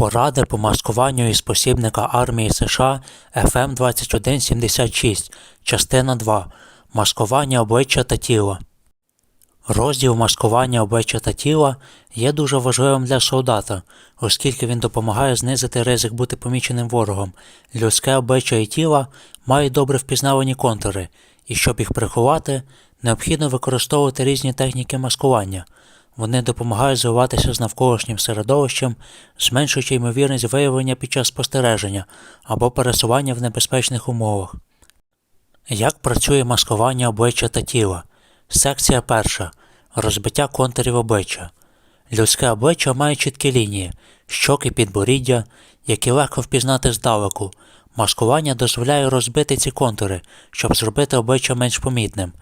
Поради по маскуванню із посібника армії США FM 2176, частина 2. Маскування обличчя та тіла. Розділ маскування обличчя та тіла є дуже важливим для солдата, оскільки він допомагає знизити ризик бути поміченим ворогом. Людське обличчя і тіло мають добре впізнавані контури, і щоб їх приховати, необхідно використовувати різні техніки маскування. Вони допомагають зливатися з навколишнім середовищем, зменшуючи ймовірність виявлення під час спостереження або пересування в небезпечних умовах. Як працює маскування обличчя та тіла? Секція перша. Розбиття контурів обличчя. Людське обличчя має чіткі лінії, щоки підборіддя, які легко впізнати здалеку. Маскування дозволяє розбити ці контури, щоб зробити обличчя менш помітним.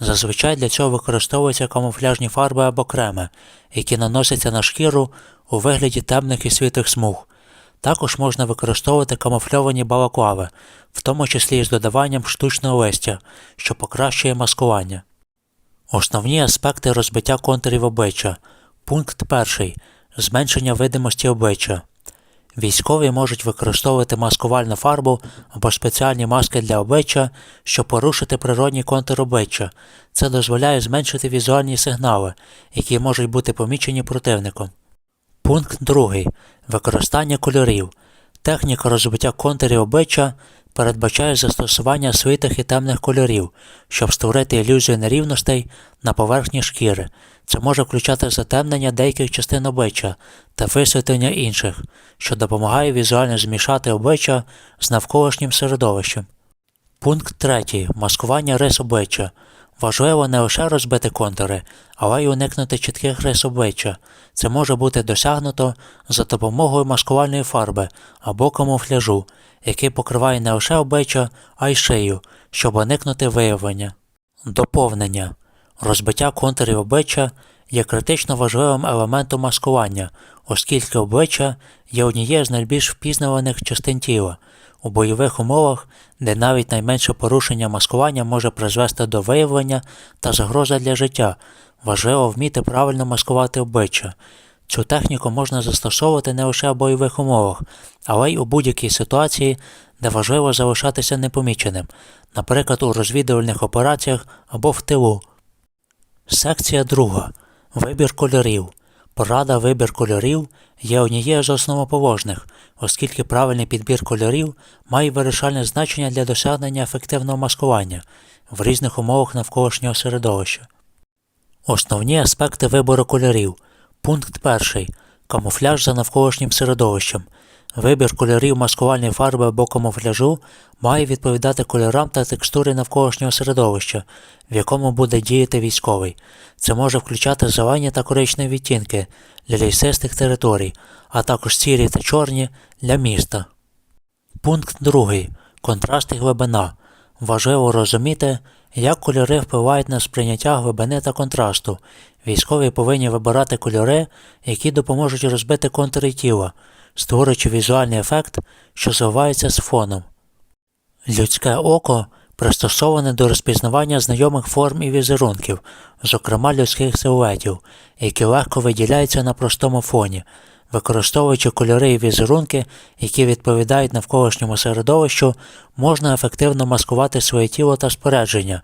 Зазвичай для цього використовуються камуфляжні фарби або креми, які наносяться на шкіру у вигляді темних і світлих смуг. Також можна використовувати камуфльовані балаклави, в тому числі з додаванням штучного листя, що покращує маскування. Основні аспекти розбиття контурів обличчя. Пункт 1. Зменшення видимості обличчя. Військові можуть використовувати маскувальну фарбу або спеціальні маски для обличчя, щоб порушити природні контур обличчя. Це дозволяє зменшити візуальні сигнали, які можуть бути помічені противником. Пункт 2. Використання кольорів. Техніка розбиття контурів обличчя передбачає застосування світлих і темних кольорів, щоб створити ілюзію нерівностей на поверхні шкіри. Це може включати затемнення деяких частин обличчя та висвітлення інших, що допомагає візуально змішати обличчя з навколишнім середовищем. Пункт 3. Маскування рис обличчя. Важливо не лише розбити контури, але й уникнути чітких рис обличчя. Це може бути досягнуто за допомогою маскувальної фарби або камуфляжу, який покриває не лише обличчя, а й шию, щоб уникнути виявлення. Доповнення. Розбиття контурів обличчя є критично важливим елементом маскування, оскільки обличчя є однією з найбільш впізнаваних частин тіла. У бойових умовах, де навіть найменше порушення маскування може призвести до виявлення та загрози для життя, важливо вміти правильно маскувати обличчя. Цю техніку можна застосовувати не лише в бойових умовах, але й у будь-якій ситуації, де важливо залишатися непоміченим, наприклад, у розвідувальних операціях або в тилу. Секція 2. Вибір кольорів. Порада вибір кольорів є однією з основоположних, оскільки правильний підбір кольорів має вирішальне значення для досягнення ефективного маскування в різних умовах навколишнього середовища. Основні аспекти вибору кольорів. Пункт 1. Камуфляж за навколишнім середовищем. Вибір кольорів маскувальної фарби або камуфляжу має відповідати кольорам та текстурі навколишнього середовища, в якому буде діяти військовий. Це може включати зелені та коричневі відтінки для лісистих територій, а також сірі та чорні для міста. Пункт 2. Контраст і глибина. Важливо розуміти, як кольори впливають на сприйняття глибини та контрасту. Військові повинні вибирати кольори, які допоможуть розбити контури тіла, створюючи візуальний ефект, що зливається з фоном. Людське око пристосоване до розпізнавання знайомих форм і візерунків, зокрема людських силуетів, які легко виділяються на простому фоні, використовуючи кольори і візерунки, які відповідають навколишньому середовищу, можна ефективно маскувати своє тіло та спорядження.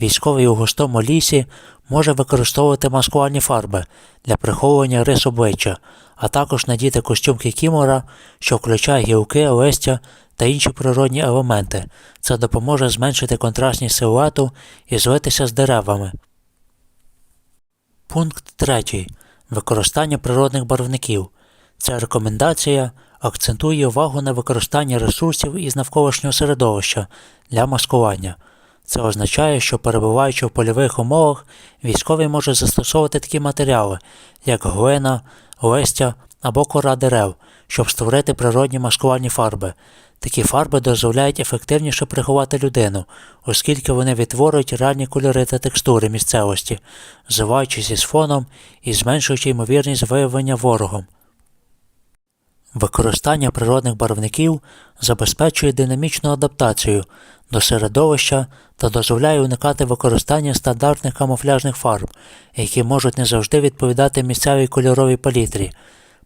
Військовий у густому лісі може використовувати маскувальні фарби для приховування рис обличчя, а також надіти костюм кікімора, що включає гілки, листя та інші природні елементи. Це допоможе зменшити контрастність силуету і злитися з деревами. Пункт 3. Використання природних барвників. Ця рекомендація акцентує увагу на використанні ресурсів із навколишнього середовища для маскування. Це означає, що перебуваючи в польових умовах, військовий може застосовувати такі матеріали, як глина, листя або кора дерев, щоб створити природні маскувальні фарби. Такі фарби дозволяють ефективніше приховати людину, оскільки вони відтворюють реальні кольори та текстури місцевості, зливаючись із фоном і зменшуючи ймовірність виявлення ворогом. Використання природних барвників забезпечує динамічну адаптацію до середовища та дозволяє уникати використання стандартних камуфляжних фарб, які можуть не завжди відповідати місцевій кольоровій палітрі.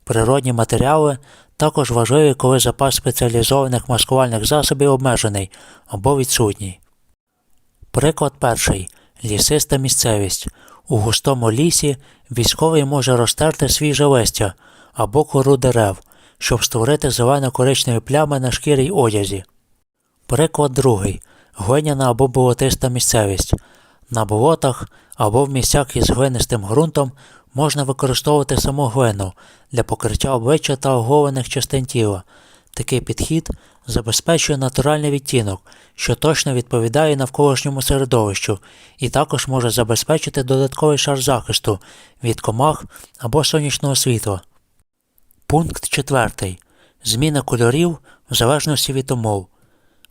Природні матеріали також важливі, коли запас спеціалізованих маскувальних засобів обмежений або відсутній. Приклад перший. Лісиста місцевість. У густому лісі військовий може розтерти свіже листя або кору дерев, щоб створити зелено-коричневі плями на шкірі й одязі. Приклад другий. Глиняна або болотиста місцевість. На болотах або в місцях із глинистим ґрунтом можна використовувати саму глину для покриття обличчя та оголених частин тіла. Такий підхід забезпечує натуральний відтінок, що точно відповідає навколишньому середовищу, і також може забезпечити додатковий шар захисту від комах або сонячного світла. Пункт 4. Зміна кольорів в залежності від умов.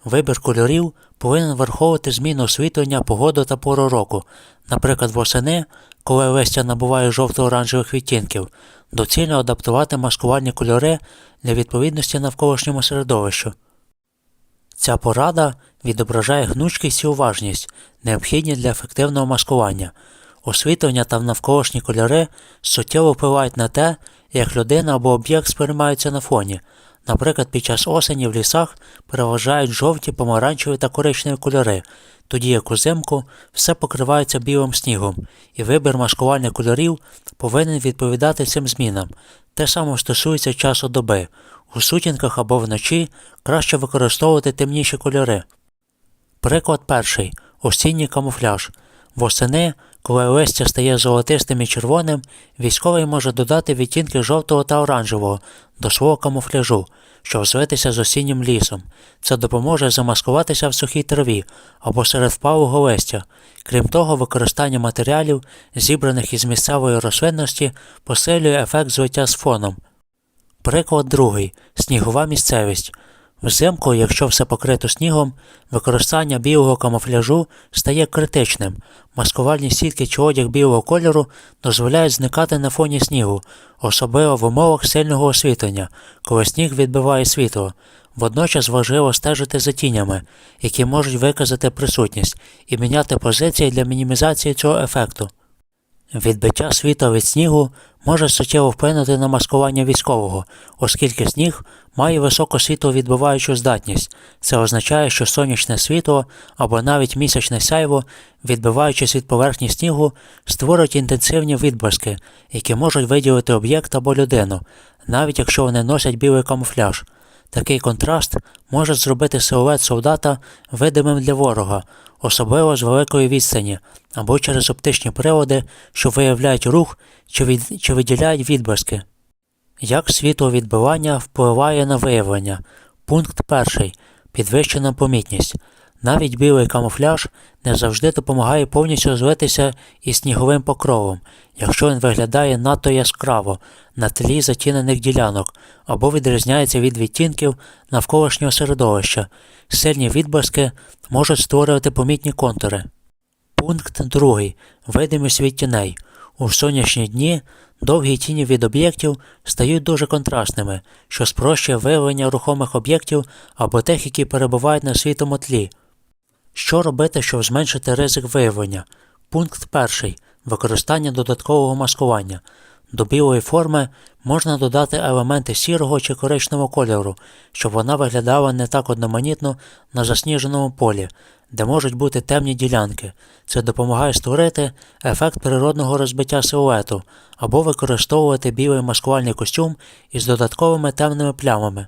Вибір кольорів повинен враховувати зміну освітлення, погоду та пору року. Наприклад, восени, коли листя набуває жовто-оранжевих відтінків, доцільно адаптувати маскувальні кольори для відповідності навколишньому середовищу. Ця порада відображає гнучкість і уважність, необхідні для ефективного маскування. Освітлення та навколишні кольори суттєво впливають на те, як людина або об'єкт сприймаються на фоні. Наприклад, під час осені в лісах переважають жовті, помаранчеві та коричневі кольори, тоді як узимку все покривається білим снігом, і вибір маскувальних кольорів повинен відповідати цим змінам. Те саме стосується часу доби. У сутінках або вночі краще використовувати темніші кольори. Приклад перший осінній камуфляж. Восени, коли листя стає золотистим і червоним, військовий може додати відтінки жовтого та оранжевого до свого камуфляжу, щоб злитися з осіннім лісом. Це допоможе замаскуватися в сухій траві або серед впалого листя. Крім того, використання матеріалів, зібраних із місцевої рослинності, посилює ефект злиття з фоном. Приклад другий снігова місцевість. Взимку, якщо все покрито снігом, використання білого камуфляжу стає критичним. Маскувальні сітки чи одяг білого кольору дозволяють зникати на фоні снігу, особливо в умовах сильного освітлення, коли сніг відбиває світло. Водночас важливо стежити за тінями, які можуть виказати присутність, і міняти позиції для мінімізації цього ефекту. Відбиття світла від снігу може суттєво вплинути на маскування військового, оскільки сніг має високу світловідбиваючу здатність. Це означає, що сонячне світло або навіть місячне сяйво, відбиваючись від поверхні снігу, створюють інтенсивні відблиски, які можуть виділити об'єкт або людину, навіть якщо вони носять білий камуфляж. Такий контраст може зробити силует солдата видимим для ворога, особливо з великої відстані, або через оптичні прилади, що виявляють рух чи, від... чи виділяють відблиски. Як світловідбивання впливає на виявлення? Пункт перший. Підвищена помітність. Навіть білий камуфляж не завжди допомагає повністю злитися із сніговим покровом, якщо він виглядає надто яскраво на тлі затінених ділянок або відрізняється від відтінків навколишнього середовища. Сильні відблиски можуть створювати помітні контури. Пункт 2. Видимість від тіней. У сонячні дні довгі тіні від об'єктів стають дуже контрастними, що спрощує виявлення рухомих об'єктів або тих, які перебувають на світому тлі. Що робити, щоб зменшити ризик виявлення? Пункт 1. Використання додаткового маскування. До білої форми можна додати елементи сірого чи коричневого кольору, щоб вона виглядала не так одноманітно на засніженому полі, де можуть бути темні ділянки. Це допомагає створити ефект природного розбиття силуету або використовувати білий маскувальний костюм із додатковими темними плямами.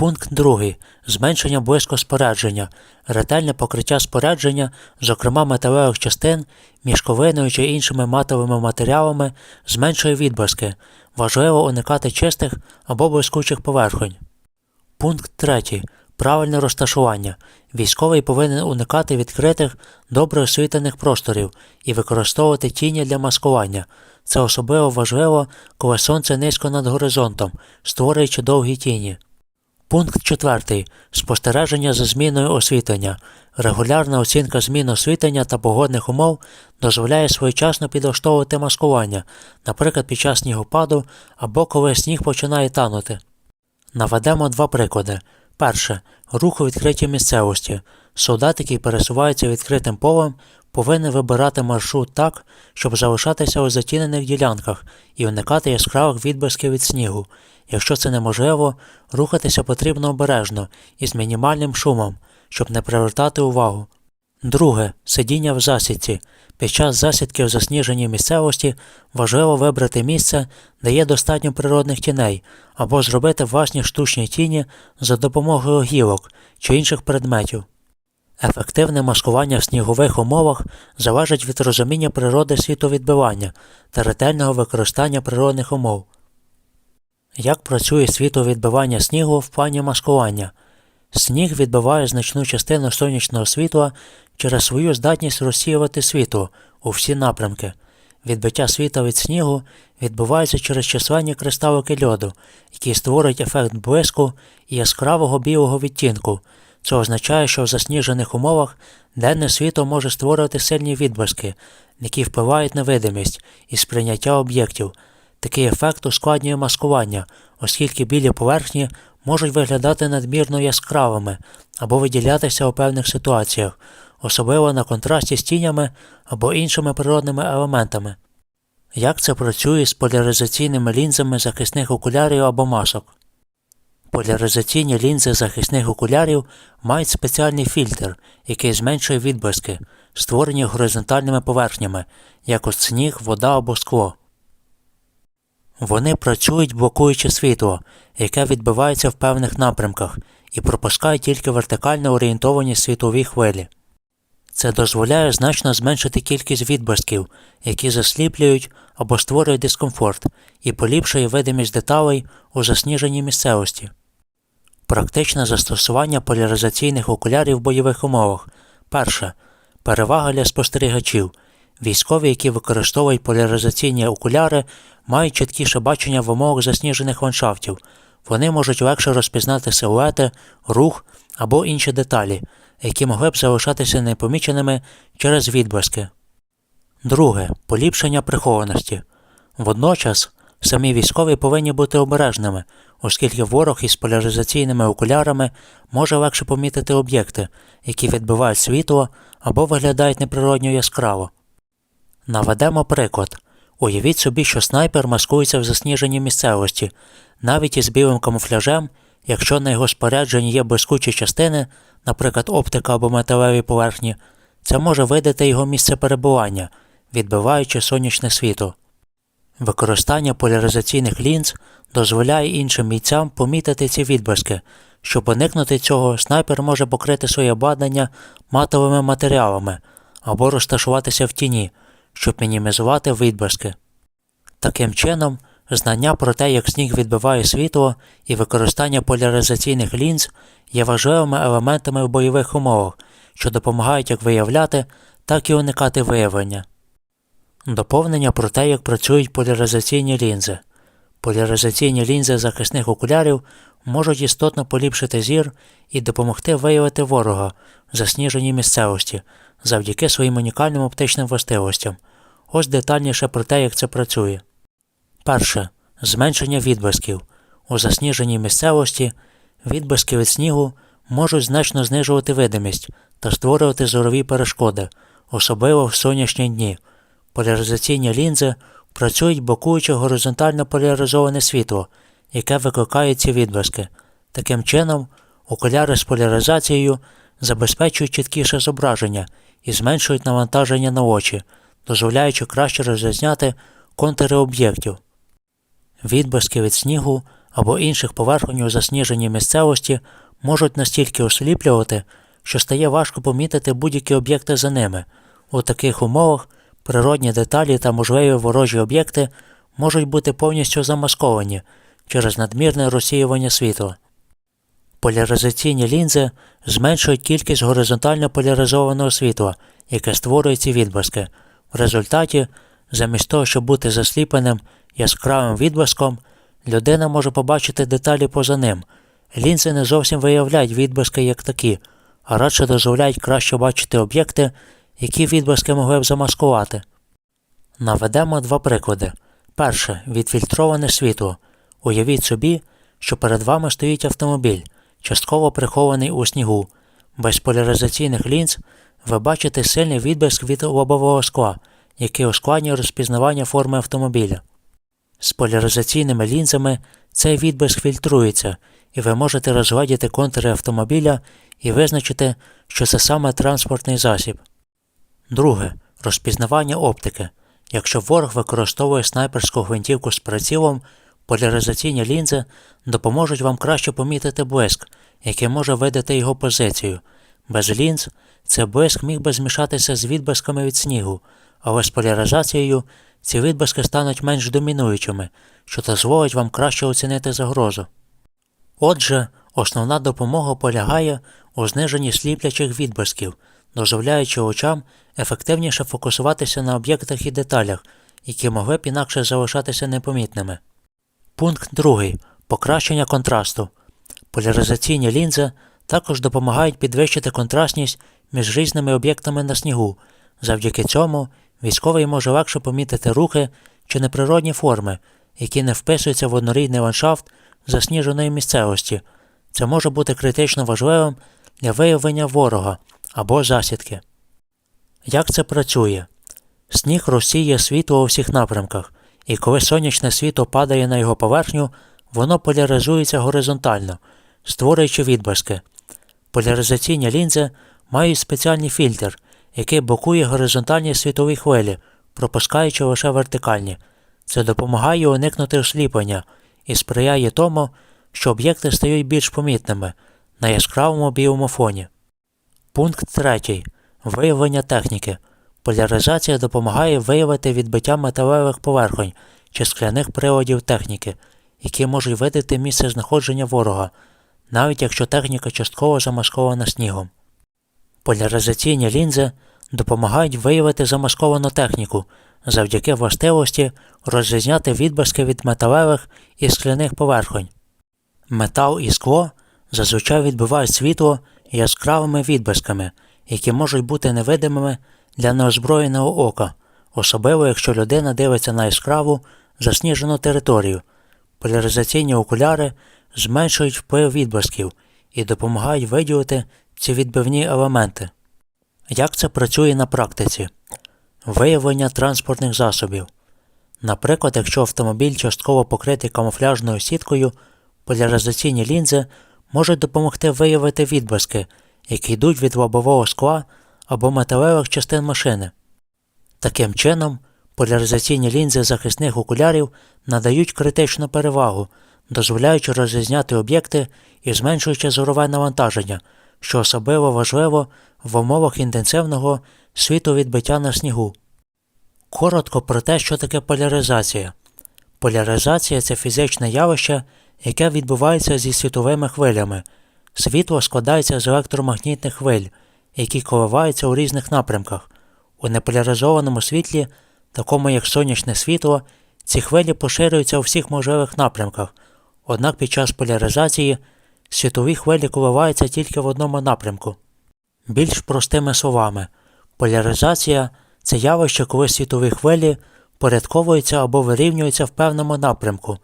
Пункт 2. Зменшення близькоспорядження. Ретельне покриття спорядження, зокрема металевих частин, мішковиною чи іншими матовими матеріалами, зменшує відблиски. Важливо уникати чистих або блискучих поверхонь. Пункт 3. Правильне розташування. Військовий повинен уникати відкритих, добре освітлених просторів і використовувати тіні для маскування. Це особливо важливо, коли сонце низько над горизонтом, створюючи довгі тіні. Пункт 4. Спостереження за зміною освітлення. Регулярна оцінка змін освітлення та погодних умов дозволяє своєчасно підлаштовувати маскування, наприклад, під час снігопаду або коли сніг починає танути. Наведемо два приклади. Перше. Рух у відкритій місцевості. Солдат, який пересувається відкритим полем, повинен вибирати маршрут так, щоб залишатися у затінених ділянках і уникати яскравих відблисків від снігу. Якщо це неможливо, рухатися потрібно обережно і з мінімальним шумом, щоб не привертати увагу. Друге сидіння в засідці. Під час засідки в засніженій місцевості важливо вибрати місце, де є достатньо природних тіней, або зробити власні штучні тіні за допомогою гілок чи інших предметів. Ефективне маскування в снігових умовах залежить від розуміння природи світовідбивання та ретельного використання природних умов. Як працює світовідбивання снігу в плані маскування? Сніг відбиває значну частину сонячного світла через свою здатність розсіювати світло у всі напрямки. Відбиття світла від снігу відбувається через численні кристалики льоду, які створюють ефект блиску і яскравого білого відтінку. Це означає, що в засніжених умовах денне світло може створювати сильні відблиски, які впливають на видимість і сприйняття об'єктів. Такий ефект ускладнює маскування, оскільки білі поверхні можуть виглядати надмірно яскравими або виділятися у певних ситуаціях, особливо на контрасті з тінями або іншими природними елементами. Як це працює з поляризаційними лінзами захисних окулярів або масок? Поляризаційні лінзи захисних окулярів мають спеціальний фільтр, який зменшує відблиски, створені горизонтальними поверхнями, як от сніг, вода або скло. Вони працюють блокуючи світло, яке відбивається в певних напрямках, і пропускають тільки вертикально орієнтовані світлові хвилі. Це дозволяє значно зменшити кількість відблисків, які засліплюють або створюють дискомфорт, і поліпшує видимість деталей у засніженій місцевості. Практичне застосування поляризаційних окулярів в бойових умовах. Перше. Перевага для спостерігачів. Військові, які використовують поляризаційні окуляри, мають чіткіше бачення в умовах засніжених ландшафтів. Вони можуть легше розпізнати силуети, рух або інші деталі, які могли б залишатися непоміченими через відблиски. Друге. Поліпшення прихованості. Водночас самі військові повинні бути обережними, оскільки ворог із поляризаційними окулярами може легше помітити об'єкти, які відбивають світло або виглядають неприродньо яскраво. Наведемо приклад. Уявіть собі, що снайпер маскується в засніженій місцевості, навіть із білим камуфляжем, якщо на його спорядженні є блискучі частини, наприклад, оптика або металеві поверхні, це може видати його місце перебування, відбиваючи сонячне світло. Використання поляризаційних лінз дозволяє іншим бійцям помітити ці відблиски. Щоб уникнути цього, снайпер може покрити своє обладнання матовими матеріалами або розташуватися в тіні, щоб мінімізувати відблиски. Таким чином, знання про те, як сніг відбиває світло і використання поляризаційних лінз є важливими елементами в бойових умовах, що допомагають як виявляти, так і уникати виявлення. Доповнення про те, як працюють поляризаційні лінзи. Поляризаційні лінзи захисних окулярів можуть істотно поліпшити зір і допомогти виявити ворога в засніженій місцевості завдяки своїм унікальним оптичним властивостям. Ось детальніше про те, як це працює. Перше. Зменшення відблисків. У засніженій місцевості відблиски від снігу можуть значно знижувати видимість та створювати зорові перешкоди, особливо в сонячні дні. Поляризаційні лінзи працюють блокуючи горизонтально поляризоване світло, яке викликає ці відблиски. Таким чином, окуляри з поляризацією забезпечують чіткіше зображення і зменшують навантаження на очі, дозволяючи краще розрізняти контури об'єктів. Відблиски від снігу або інших поверхонь у засніженій місцевості можуть настільки осліплювати, що стає важко помітити будь-які об'єкти за ними. У таких умовах природні деталі та можливі ворожі об'єкти можуть бути повністю замасковані через надмірне розсіювання світла. Поляризаційні лінзи зменшують кількість горизонтально поляризованого світла, яке створює ці відблиски. В результаті, замість того, щоб бути засліпленим яскравим відблиском, людина може побачити деталі поза ним. Лінзи не зовсім виявляють відблиски як такі, а радше дозволяють краще бачити об'єкти, які відблиски могли б замаскувати. Наведемо два приклади. Перше відфільтроване світло. Уявіть собі, що перед вами стоїть автомобіль, частково прихований у снігу. Без поляризаційних лінз ви бачите сильний відблиск від лобового скла, який ускладнює розпізнавання форми автомобіля. З поляризаційними лінзами цей відблиск фільтрується, і ви можете розглядіти контури автомобіля і визначити, що це саме транспортний засіб. Друге. Розпізнавання оптики. Якщо ворог використовує снайперську гвинтівку з прицілом, поляризаційні лінзи допоможуть вам краще помітити блиск, який може видати його позицію. Без лінз цей блиск міг би змішатися з відблисками від снігу, але з поляризацією ці відблиски стануть менш домінуючими, що дозволить вам краще оцінити загрозу. Отже, основна допомога полягає у зниженні сліплячих відблисків, дозволяючи очам ефективніше фокусуватися на об'єктах і деталях, які могли б інакше залишатися непомітними. Пункт 2. Покращення контрасту. Поляризаційні лінзи також допомагають підвищити контрастність між різними об'єктами на снігу. Завдяки цьому військовий може легше помітити рухи чи неприродні форми, які не вписуються в однорідний ландшафт засніженої місцевості. Це може бути критично важливим для виявлення ворога або засідки. Як це працює? Сніг розсіє світло у всіх напрямках, і коли сонячне світло падає на його поверхню, воно поляризується горизонтально, створюючи відблиски. Поляризаційні лінзи мають спеціальний фільтр, який блокує горизонтальні світові хвилі, пропускаючи лише вертикальні. Це допомагає уникнути осліплення і сприяє тому, що об'єкти стають більш помітними на яскравому білому фоні. Пункт 3. Виявлення техніки. Поляризація допомагає виявити відбиття металевих поверхонь чи скляних приладів техніки, які можуть видати місце знаходження ворога, навіть якщо техніка частково замаскована снігом. Поляризаційні лінзи допомагають виявити замасковану техніку завдяки властивості розрізняти відблиски від металевих і скляних поверхонь. Метал і скло зазвичай відбивають світло яскравими відблисками, які можуть бути невидимими для неозброєного ока, особливо якщо людина дивиться на яскраву засніжену територію. Поляризаційні окуляри зменшують вплив відблисків і допомагають виділити ці відбивні елементи. Як це працює на практиці? Виявлення транспортних засобів. Наприклад, якщо автомобіль частково покритий камуфляжною сіткою, поляризаційні лінзи можуть допомогти виявити відблиски, які йдуть від лобового скла або металевих частин машини. Таким чином, поляризаційні лінзи захисних окулярів надають критичну перевагу, дозволяючи розрізняти об'єкти і зменшуючи зорове навантаження, що особливо важливо в умовах інтенсивного світовідбиття на снігу. Коротко про те, що таке поляризація. Поляризація це фізичне явище, яке відбувається зі світовими хвилями. Світло складається з електромагнітних хвиль, які коливаються у різних напрямках. У неполяризованому світлі, такому як сонячне світло, ці хвилі поширюються у всіх можливих напрямках, однак під час поляризації світові хвилі коливаються тільки в одному напрямку. Більш простими словами, поляризація це явище, коли світові хвилі порядковуються або вирівнюються в певному напрямку.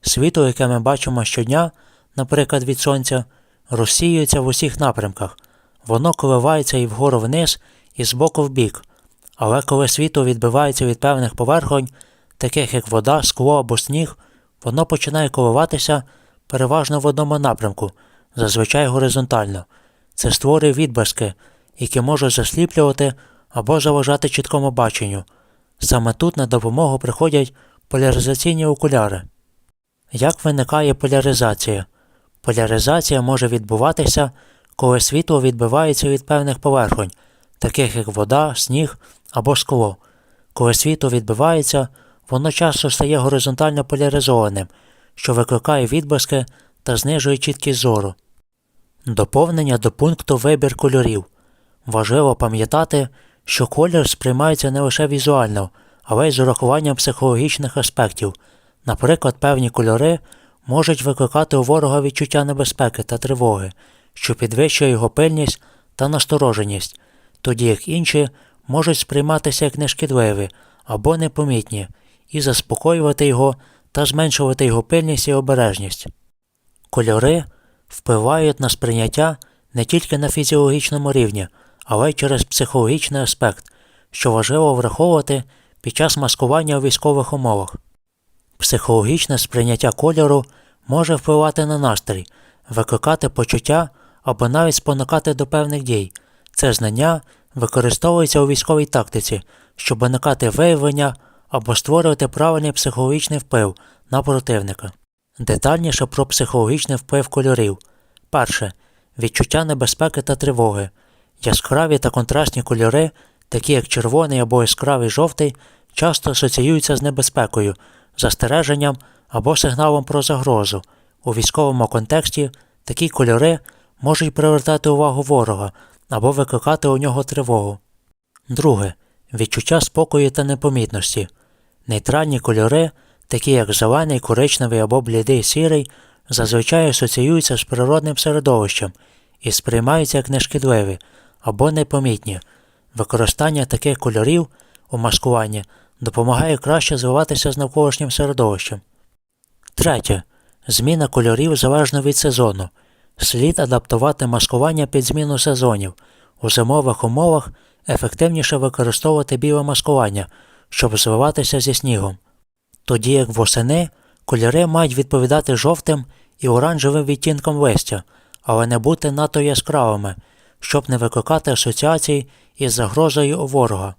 Світло, яке ми бачимо щодня, наприклад, від сонця, розсіюється в усіх напрямках, воно коливається і вгору вниз, і з боку в бік. Але коли світло відбивається від певних поверхонь, таких як вода, скло або сніг, воно починає коливатися переважно в одному напрямку, зазвичай горизонтально. Це створює відблиски, які можуть засліплювати або заважати чіткому баченню. Саме тут на допомогу приходять поляризаційні окуляри. Як виникає поляризація? Поляризація може відбуватися, коли світло відбивається від певних поверхонь, таких як вода, сніг або скло. Коли світло відбивається, воно часто стає горизонтально поляризованим, що викликає відблиски та знижує чіткість зору. Доповнення до пункту вибір кольорів. Важливо пам'ятати, що колір сприймається не лише візуально, але й з урахуванням психологічних аспектів. Наприклад, певні кольори можуть викликати у ворога відчуття небезпеки та тривоги, що підвищує його пильність та настороженість, тоді як інші можуть сприйматися як нешкідливі або непомітні і заспокоювати його та зменшувати його пильність і обережність. Кольори впливають на сприйняття не тільки на фізіологічному рівні, але й через психологічний аспект, що важливо враховувати під час маскування у військових умовах. Психологічне сприйняття кольору може впливати на настрій, викликати почуття або навіть спонукати до певних дій. Це знання використовується у військовій тактиці, щоб уникати виявлення або створювати правильний психологічний вплив на противника. Детальніше про психологічний вплив кольорів. Перше. Відчуття небезпеки та тривоги. Яскраві та контрастні кольори, такі як червоний або яскравий жовтий, часто асоціюються з небезпекою, застереженням або сигналом про загрозу. У військовому контексті такі кольори можуть привертати увагу ворога або викликати у нього тривогу. Друге. Відчуття спокою та непомітності. Нейтральні кольори, такі як зелений, коричневий або блідий сірий, зазвичай асоціюються з природним середовищем і сприймаються як нешкідливі або непомітні. Використання таких кольорів у маскуванні допомагає краще звиватися з навколишнім середовищем. Третє. Зміна кольорів залежно від сезону. Слід адаптувати маскування під зміну сезонів. У зимових умовах ефективніше використовувати біле маскування, щоб звиватися зі снігом. Тоді як восени кольори мають відповідати жовтим і оранжевим відтінкам листя, але не бути надто яскравими, щоб не викликати асоціацій із загрозою ворога.